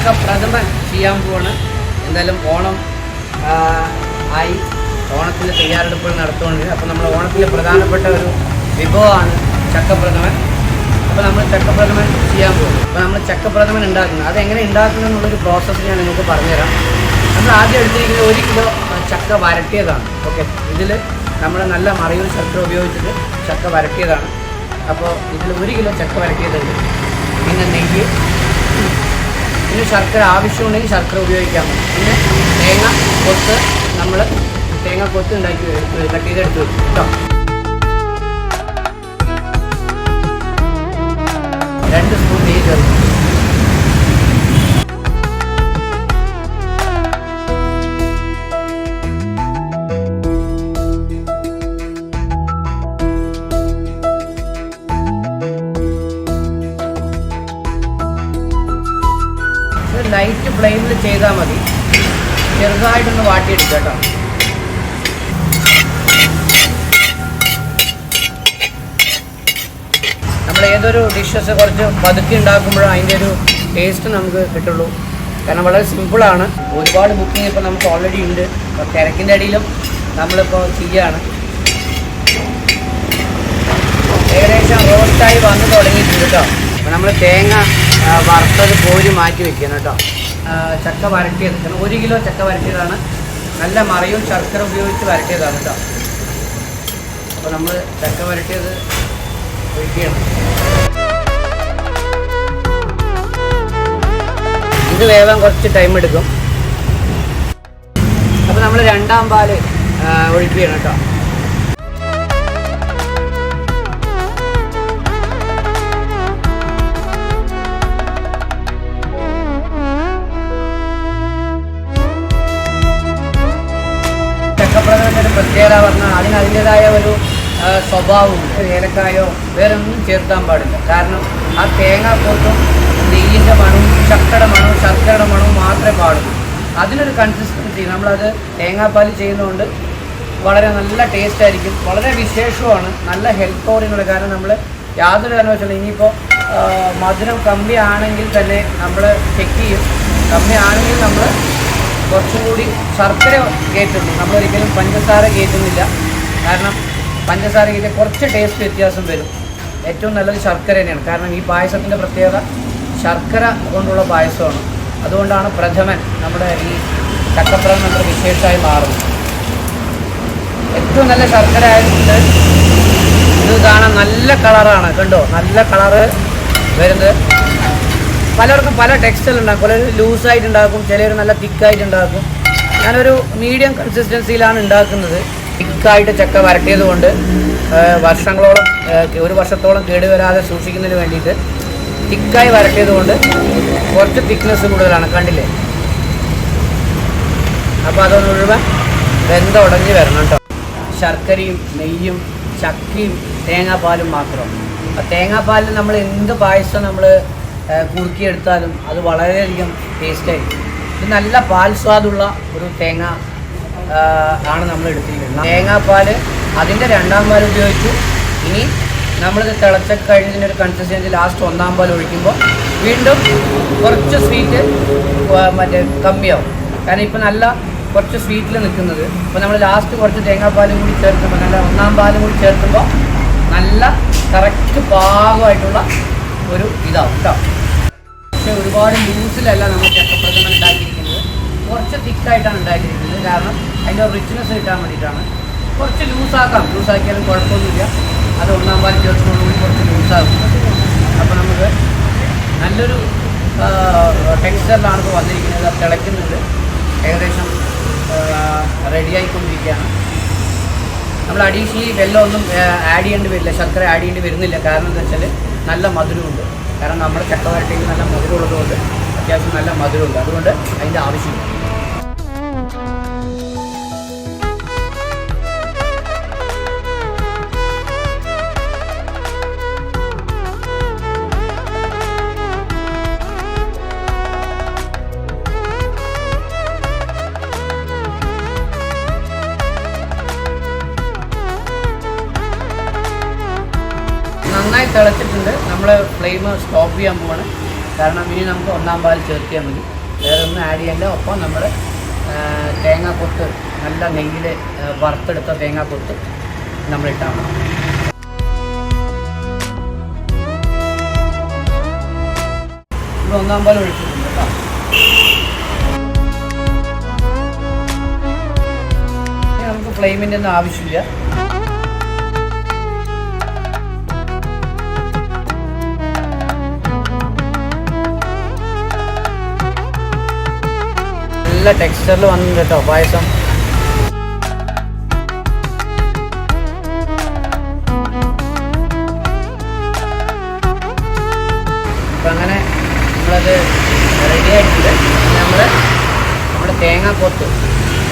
ചക്ക പ്രഥമൻ ചെയ്യാൻ പോവാണ്. എന്തായാലും ഓണം ആയി. ഓണത്തിന്റെ തയ്യാറെടുപ്പുകൾ നടത്തുകൊണ്ട് അപ്പോൾ നമ്മൾ ഓണത്തിലെ പ്രധാനപ്പെട്ട ഒരു വിഭവമാണ് ചക്കപ്രഥമൻ. അപ്പോൾ നമ്മൾ ചക്കപ്രഥമൻ ചെയ്യാൻ പോകും. അപ്പോൾ നമ്മൾ ചക്കപ്രഥമൻ ഉണ്ടാക്കുന്നത്. അതെങ്ങനെ ഉണ്ടാക്കുന്നത് എന്നുള്ളൊരു പ്രോസസ്സ് ഞാൻ നിങ്ങൾക്ക് പറഞ്ഞുതരാം. നമ്മൾ ആദ്യം എടുത്തിരിക്കുന്നത് ഒരു കിലോ ചക്ക വരട്ടിയതാണ്. ഓക്കെ. ഇതിൽ നമ്മൾ നല്ല മറയൂർ ശർക്കര ഉപയോഗിച്ചിട്ട് ചക്ക വരട്ടിയതാണ്. അപ്പോൾ ഇതിൽ ഒരു കിലോ ചക്ക വരട്ടിയതുണ്ട്. പിന്നെ നെയ്യ്. പിന്നെ ശർക്കര ആവശ്യമുണ്ടെങ്കിൽ ശർക്കര ഉപയോഗിക്കാം. പിന്നെ തേങ്ങ കൊത്ത് നമ്മൾ തേങ്ങ കൊത്ത് ഉണ്ടാക്കി കട്ട് ചെയ്തെടുത്ത് വെക്കും കേട്ടോ. രണ്ട് സ്പൂൺ നെയ്യ് ചേർക്കും. ഇത് ലൈറ്റ് ഫ്ലെയിമിൽ ചെയ്താൽ മതി. ചെറുതായിട്ടൊന്ന് വാട്ടിയെടുക്കുക കേട്ടോ. നമ്മൾ ഏതൊരു ഡിഷസ് കുറച്ച് പതുക്കി ഉണ്ടാക്കുമ്പോഴും അതിന്റെ ഒരു ടേസ്റ്റ് നമുക്ക് കിട്ടുള്ളൂ. കാരണം വളരെ സിമ്പിളാണ് ഒരുപാട് ബുക്കിംഗ് ഇപ്പോൾ നമുക്ക് ഓൾറെഡി ഉണ്ട്. അപ്പോൾ തിരക്കിന്റെ അടിയിലും നമ്മളിപ്പോൾ ചെയ്യുകയാണ് ഏകദേശം റോസ്റ്റായി വന്ന് തുടങ്ങിയിട്ടുണ്ട് കേട്ടോ. അപ്പോൾ നമ്മൾ തേങ്ങ വറുത്തത് കോരി മാറ്റി വെക്കണം കേട്ടോ. ചക്ക വരട്ടിയത് കാരണം ഒരു കിലോ ചക്ക വരട്ടിയതാണ്. നല്ല മറയും ശർക്കര ഉപയോഗിച്ച് വരട്ടിയതാണ് കേട്ടോ. അപ്പോൾ നമ്മൾ ചക്ക വരട്ടിയത് ഒഴിക്കുകയാണ്. ഇത് വേവാൻ കുറച്ച് ടൈം എടുക്കും. അപ്പോൾ നമ്മൾ രണ്ടാം പാൽ ഒഴിക്കുകയാണ് കേട്ടോ. ചക്കപ്രദത്തിന്റെ ഒരു പ്രത്യേകത പറഞ്ഞാൽ അതിന് അതിന്റെതായ ഒരു സ്വഭാവവും ഏലക്കായോ വേറെ ഒന്നും ചേർത്താൻ പാടില്ല. കാരണം ആ തേങ്ങ പോട്ടും നെയ്യിന്റെ മണവും ചക്കയുടെ മണവും ശർക്കരയുടെ മണവും മാത്രമേ പാടുള്ളൂ. അതിനൊരു കൺസിസ്റ്റൻസി നമ്മളത് തേങ്ങാപ്പാൽ ചെയ്യുന്നതുകൊണ്ട് വളരെ നല്ല ടേസ്റ്റ് ആയിരിക്കും. വളരെ വിശേഷമാണ് നല്ല ഹെൽത്ത് ഓറിയനുള്ള കാരണം നമ്മൾ യാതൊരു കാരണവശാലും ഇനിയിപ്പോൾ മധുരം കമ്മിയാണെങ്കിൽ തന്നെ നമ്മൾ ചെക്ക് ചെയ്യും. കമ്മിയാണെങ്കിൽ നമ്മൾ കുറച്ചും കൂടി ശർക്കര കയറ്റുന്നു. നമ്മളൊരിക്കലും പഞ്ചസാര കയറ്റുന്നില്ല. കാരണം പഞ്ചസാര കയറ്റിയ കുറച്ച് ടേസ്റ്റ് വ്യത്യാസം വരും. ഏറ്റവും നല്ലത് ശർക്കര തന്നെയാണ്. കാരണം ഈ പായസത്തിന്റെ പ്രത്യേകത ശർക്കര കൊണ്ടുള്ള പായസമാണ്. അതുകൊണ്ടാണ് പ്രഥമൻ നമ്മുടെ ഈ ചക്കപ്രഥമൻ നമ്മുടെ വിശേഷമായി മാറുന്നത്. ഏറ്റവും നല്ല ശർക്കര ആയതുകൊണ്ട് ഇത് കാണാൻ നല്ല കളറാണ് കണ്ടോ? നല്ല കളറ് വരുന്നത്. പലർക്കും പല ടെക്സ്റ്റൈൽ ഉണ്ടാക്കും. പലർ ലൂസായിട്ട് ഉണ്ടാക്കും. ചിലർ നല്ല തിക്കായിട്ട് ഉണ്ടാക്കും. ഞാനൊരു മീഡിയം കൺസിസ്റ്റൻസിയിലാണ് ഉണ്ടാക്കുന്നത്. തിക്കായിട്ട് ചക്ക വരട്ടിയത് കൊണ്ട് വർഷങ്ങളോളം ഒരു വർഷത്തോളം കേടുവരാതെ സൂക്ഷിക്കുന്നതിന് വേണ്ടിയിട്ട് തിക്കായി വരട്ടിയത് കൊണ്ട് കുറച്ച് തിക്നെസ് കൂടുതലാണ്. കണ്ടില്ലേ? അപ്പോൾ അതൊന്ന് മുഴുവൻ വെന്ത ഉടഞ്ഞ് വരണം കേട്ടോ. ശർക്കരയും നെയ്യും ചക്കയും തേങ്ങാപ്പാലും മാത്രം. അപ്പം തേങ്ങാപ്പാലിൽ നമ്മൾ എന്ത് പായസം നമ്മൾ കുറുക്കിയെടുത്താലും അത് വളരെയധികം ടേസ്റ്റായി ഇത് നല്ല പാൽ സ്വാദുള്ള ഒരു തേങ്ങ ആണ് നമ്മൾ എടുത്തിരിക്കുന്നത്. തേങ്ങാപ്പാൽ അതിന്റെ രണ്ടാം പാൽ ഉപയോഗിച്ചു. ഇനി നമ്മളിത് തിളച്ച കഴിഞ്ഞതിന്റെ ഒരു കൺസിസ്റ്റൻസി ലാസ്റ്റ് ഒന്നാം പാൽ ഒഴിക്കുമ്പോൾ വീണ്ടും കുറച്ച് സ്വീറ്റ് മറ്റേ കമ്മിയാവും. കാരണം ഇപ്പം നല്ല കുറച്ച് സ്വീറ്റിൽ നിൽക്കുന്നത്. അപ്പോൾ നമ്മൾ ലാസ്റ്റ് കുറച്ച് തേങ്ങാപ്പാലും കൂടി ചേർക്കുമ്പോൾ നല്ല ഒന്നാം പാലും കൂടി ചേർക്കുമ്പോൾ നല്ല കറക്റ്റ് പാകമായിട്ടുള്ള ഒരു ഇതാവും കേട്ടോ പക്ഷേ ഒരുപാട് ലൂസിലല്ല നമ്മൾ ചക്കപ്രഥമൻ ഉണ്ടാക്കിയിരിക്കുന്നത്. കുറച്ച് തിക്കായിട്ടാണ് ഉണ്ടാക്കിയിരിക്കുന്നത്. കാരണം അതിന്റെ റിച്ച്നെസ് കിട്ടാൻ വേണ്ടിയിട്ടാണ്. കുറച്ച് ലൂസാക്കാം. ലൂസാക്കിയാലും കുഴപ്പമൊന്നുമില്ല. അത് ഒന്നാം പാൽ ചേർക്കുന്നതോടുകൂടി കുറച്ച് ലൂസാകും. അപ്പോൾ നമുക്ക് നല്ലൊരു ടെക്സ്റ്ററിലാണ് ഇപ്പോൾ വന്നിരിക്കുന്നത്. അത് തിളയ്ക്കുന്നുണ്ട് ഏകദേശം റെഡി ആയിക്കൊണ്ടിരിക്കുകയാണ്. നമ്മൾ അഡീഷണലി വെള്ളം ഒന്നും ആഡ് ചെയ്യേണ്ടി വരില്ല. ശർക്കര ആഡ് ചെയ്യേണ്ടി വരുന്നില്ല. കാരണം എന്താ വെച്ചാൽ നല്ല മധുരമുണ്ട്. കാരണം നമ്മുടെ ചക്കവരട്ടിയിൽ നല്ല മധുരമുള്ളതുകൊണ്ട് അത്യാവശ്യം നല്ല മധുരമുണ്ട്. അതുകൊണ്ട് അതിന്റെ ആവശ്യമില്ല. നന്നായി തിളച്ചിട്ടുണ്ട്. നമ്മൾ ഫ്ലെയിം സ്റ്റോപ്പ് ചെയ്യാൻ പോവാണ്. കാരണം ഇനി നമുക്ക് ഒന്നാം പാൽ ചേർത്തിയാൽ മതി. വേറെ ഒന്നും ആഡ് ചെയ്യേണ്ട. ഒപ്പം നമ്മൾ തേങ്ങാക്കൊത്ത് നല്ല നെയ്യിൽ വറുത്തെടുത്ത തേങ്ങാക്കൊത്ത് നമ്മൾ ഇട്ടാൽ മതി. ഒന്നാം പാൽ ഒഴിച്ചിട്ടുണ്ട് കേട്ടോ. നമുക്ക് ഫ്ലെയിമിന്റെ ഒന്നും ആവശ്യമില്ല. നല്ല ടെക്സ്ചറിൽ വന്നിട്ടുണ്ട് കേട്ടോ പായസം. അങ്ങനെ നമ്മളത് റെഡി ആയിട്ടുണ്ട്. നമ്മൾ നമ്മുടെ തേങ്ങാക്കൊത്ത്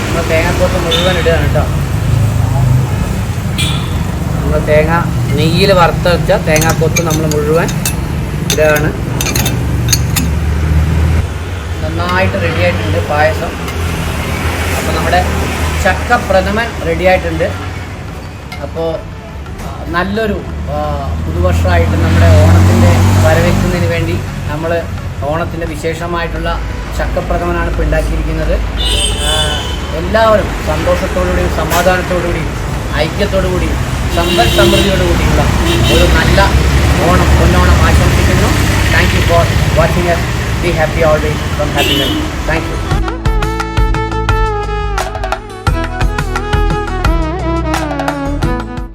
നമ്മൾ തേങ്ങാക്കൊത്ത് മുഴുവൻ ഇടുകയാണ് കേട്ടോ. നമ്മൾ തേങ്ങ നെയ്യിൽ വറുത്ത വെച്ചാൽ തേങ്ങാക്കൊത്ത് നമ്മൾ മുഴുവൻ ഇടുകയാണ്. നന്നായിട്ട് റെഡി ആയിട്ടുണ്ട് പായസം. അപ്പോൾ നമ്മുടെ ചക്ക പ്രഥമൻ റെഡി ആയിട്ടുണ്ട് അപ്പോൾ നല്ലൊരു പുതുവർഷമായിട്ട് നമ്മുടെ ഓണത്തിന്റെ വരവേൽക്കുന്നതിന് വേണ്ടി നമ്മൾ ഓണത്തിന്റെ വിശേഷമായിട്ടുള്ള ചക്കപ്രഥമനാണ് ഇപ്പോൾ ഉണ്ടാക്കിയിരിക്കുന്നത്. എല്ലാവരും സന്തോഷത്തോടുകൂടിയും സമാധാനത്തോടുകൂടിയും ഐക്യത്തോടുകൂടിയും സമ്പൽ സമൃദ്ധിയോടുകൂടിയുള്ള ഒരു നല്ല ഓണം പൊന്നോണം ആശംസിക്കുന്നു. Thank you for watching yes be happy always from happiness. Thank you.